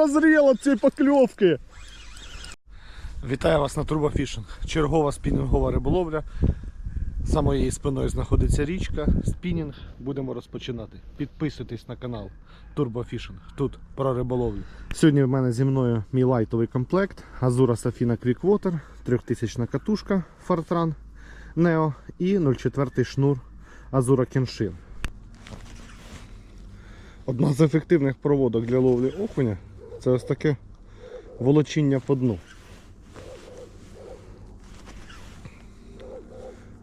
прозрел от цієї покльовки. Вітаю вас на Турбофішинг. Чергова спінінгова риболовля. За моєю спиною знаходиться річка, спінінг. Будемо розпочинати. Підписуйтесь на канал Турбофішинг. Тут про риболовлю. Сьогодні в мене зі мною мій лайтовий комплект. Азура Safina Quickwater, 3000 катушка Fortran Neo і 0,4 шнур Азура Kenshin. Одна з ефективних проводок для ловлі окуня це ось таке волочіння по дну.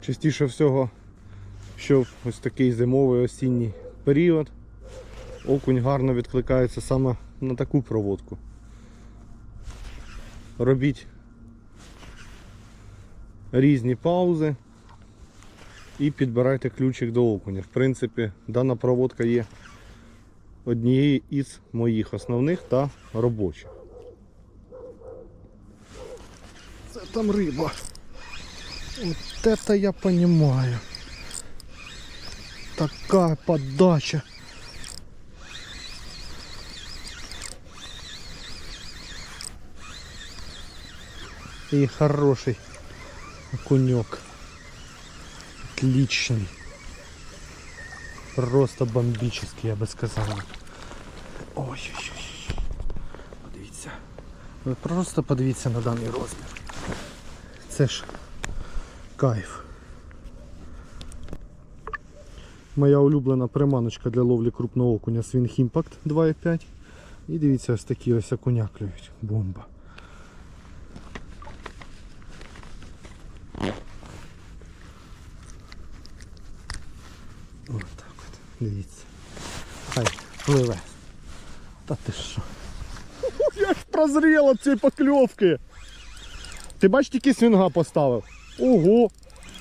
Частіше всього, що ось такий зимовий осінній період, окунь гарно відкликається саме на таку проводку. Робіть різні паузи і підбирайте ключик до окуня. В принципі, дана проводка є однією із моїх основних та робочих. Це там риба. Вот это я понимаю. Такая подача. И хороший окунек. Отличный. Просто бомбический, я бы сказал. Ой-ой-ой. Подивіться. Ви просто подивіться на даний розмір. Це ж кайф. Моя улюблена приманочка для ловлі крупного окуня Swing Impact 2.5. І дивіться, ось такі ось окуня клюють. Бомба. Ось так от. Дивіться. Хай пливе. Та ти що? Як прозріло ці покльовки. Ти бачиш, тільки свінга поставив. Ого!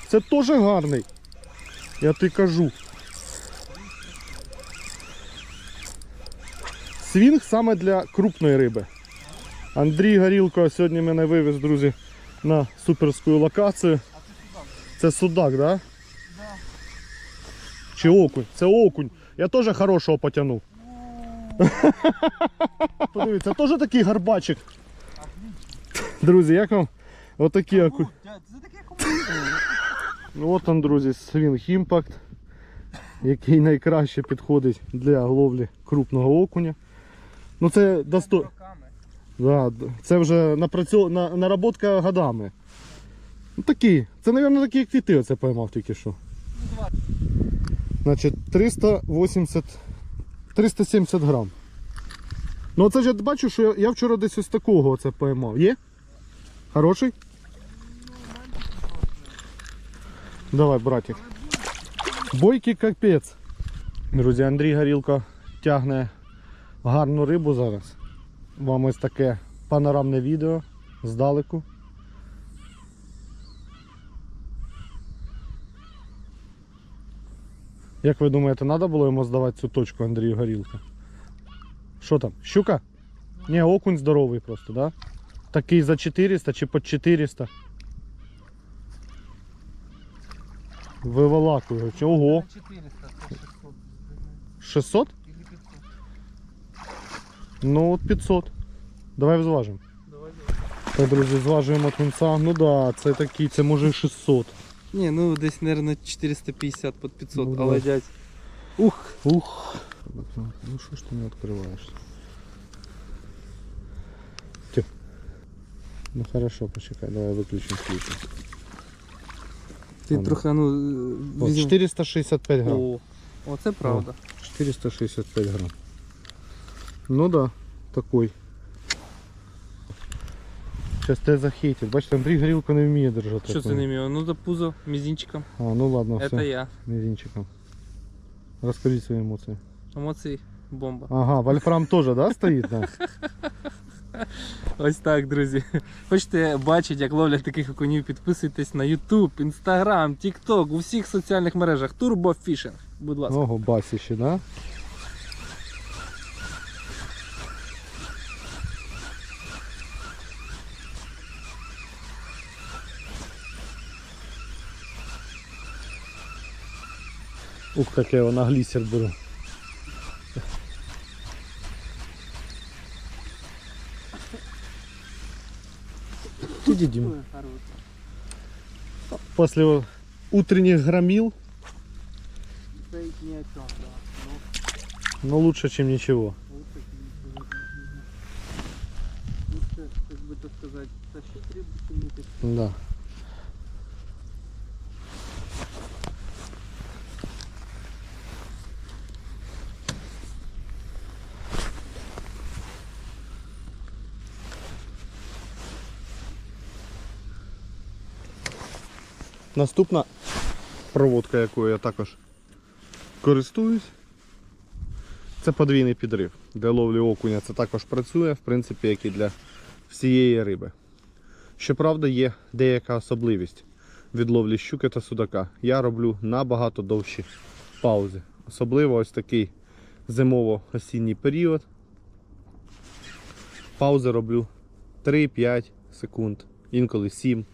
Це теж гарний. Я ти кажу. Свінг саме для крупної риби. Андрій Горілко сьогодні мене вивез, друзі, на суперську локацію. Це судак, так? Да? Чи окунь? Це окунь. Я теж хорошого потягнув. Подивіться, теж такий гарбачик. Друзі, як вам отакі окунь? Ну, От он, друзі, Swing Impact, який найкраще підходить для ловлі крупного окуня. Ну це досто... да, це вже наработка годами. Ну такі. Це, мабуть, такі як ти оце поймав тільки що. Значить, 380 370 грам. Ну оце ж я бачу, що я, вчора десь ось такого оце поймав. Є? Хороший? Давай, братик. Бойкий капець. Друзі, Андрій Горілко тягне гарну рибу зараз. Вам ось таке панорамне відео здалеку. Як ви думаєте, треба було йому здавати цю точку Андрію Горілка? Що там? Щука? Ні, окунь здоровий просто, да? Такий за 400 чи по 400. Виволакую. Чи- Ого. 400, це 600. 600? Или 500. Ну от 500. Давай зважимо. Давай, Так, друзі, зважуємо тунца. Ну да, це такий, це може 600. Ні, ну десь, мабуть, 450 під 500, Ну, але дядь. Ух, ух. Ну що ж ти не відкриваєш? Тю. Ну хорошо, почекай, давай виключимо світло. Ти трохи, ну, О, візьми. 465 грам. О, оце правда. 465 грам. Ну да, такой. Сейчас тебе захейтит. Бачите, Андрій Горілко не вміє держати. Що це не мій? Ну, за пузо, мізинчиком. А, ну ладно, Це все. я. Мизинчиком. Расскажи свои эмоции. Емоції бомба. Ага, Вольфрам тоже, да, стоит? Да? Ось так, друзі. Хочете бачити, як ловлять таких окунів, підписуйтесь на YouTube, Instagram, TikTok, у всіх соціальних мережах. Турбофішинг. Будь ласка. Ого, басище, да? Ух, как какая вона глісер буде. Туди, Дим. После утренних громил. Но лучше, чем ничего. Лучше, как бы так сказать, тащить рыбу, Да. Наступна проводка, якою я також користуюсь, це подвійний підрив. Для ловлі окуня це також працює, в принципі, як і для всієї риби. Щоправда, є деяка особливість від ловлі щуки та судака. Я роблю набагато довші паузи. Особливо ось такий зимово-осінній період. Паузи роблю 3-5 секунд, інколи 7.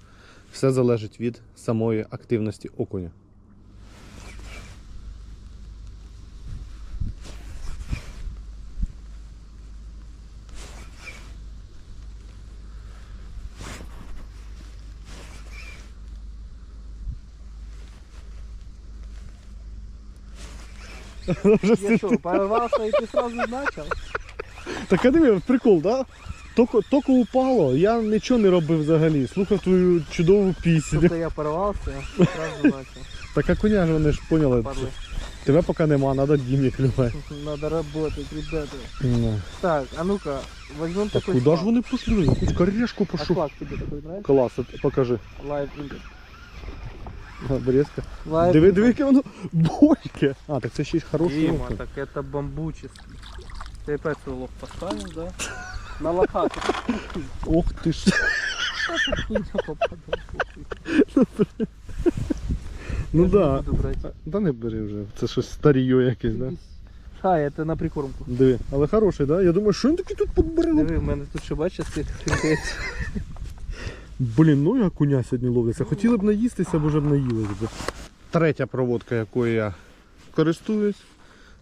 Все залежить від самої активності окуня. Я что, порвался и ты сразу начал? Так а диви, прикол, да? Токо, токо упало, я нічого не робив взагалі. Слухав твою чудову пісню. Только я порвался, сразу начал. Так а коня ж вони ж поняли. Падлы. Тебе поки нема, треба Дімі клювати. Надо работать, ребята. Ну. Так, а ну-ка, возьмем Так такой куди ж флаг. вони пішли? Якусь корешку А пішов. флаг тебе такой нравится? Клас, от покажи. Live Index. А, Березка. Live Диви, Index. диви, яке воно бойке. А, так це ще й хороший Дима, окунь. так это бамбуческий. Ты опять свой лох поставил, да? На лоха ты Ох ти ж. Ну да. Да не бери вже. Це щось старіо якесь, да? А, это на прикормку. Диви. Але хороший, да? Я думаю, що він такий тут подберемо? Диви, в мене тут ще бачиш цих хребець. Блін, ну я коня сьогодні ловлюся. Хотіли б наїстися, бо вже б наїлись би. Третя проводка, якою я користуюсь,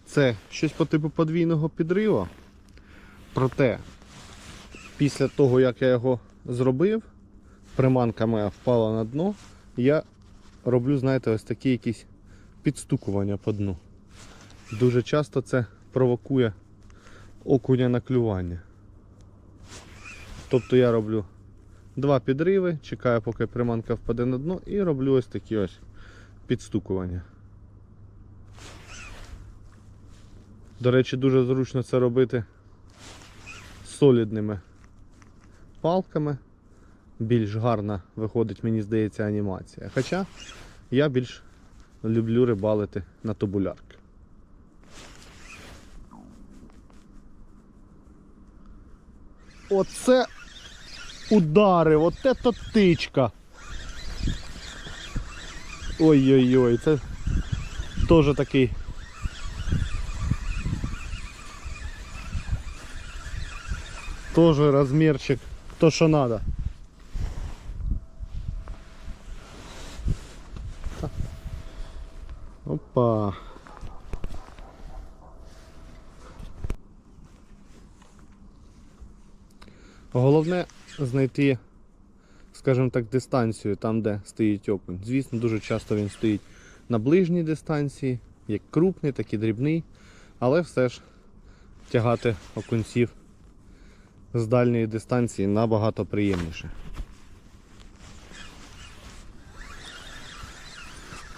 це щось по типу подвійного підриву. Проте, після того, як я його зробив, приманка моя впала на дно, я роблю, знаєте, ось такі якісь підстукування по дну. Дуже часто це провокує окуня на клювання. Тобто я роблю Два підриви, чекаю, поки приманка впаде на дно, і роблю ось такі ось підстукування. До речі, дуже зручно це робити солідними палками. Більш гарна виходить, мені здається, анімація. Хоча я більш люблю рибалити на тобулярки. Оце ударив, от это тичка. Ой-ой-ой, це теж такий. Тоже розмірчик, то що надо. Опа. Головне знайти, скажімо так, дистанцію там, де стоїть окунь. Звісно, дуже часто він стоїть на ближній дистанції, як крупний, так і дрібний, але все ж тягати окунців з дальньої дистанції набагато приємніше.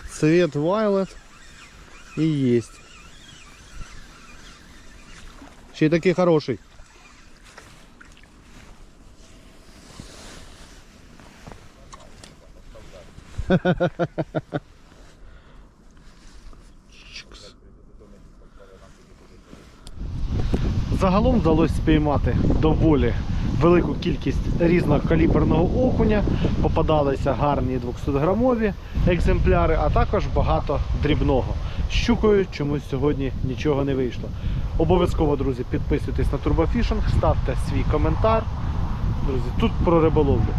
Цвет Violet і єсть. Ще й такий хороший. Загалом вдалося спіймати доволі велику кількість різнокаліберного окуня. Попадалися гарні 200-грамові екземпляри, а також багато дрібного. Щукою чомусь сьогодні нічого не вийшло. Обов'язково, друзі, підписуйтесь на Турбофішинг, ставте свій коментар. Друзі, тут про риболовлю.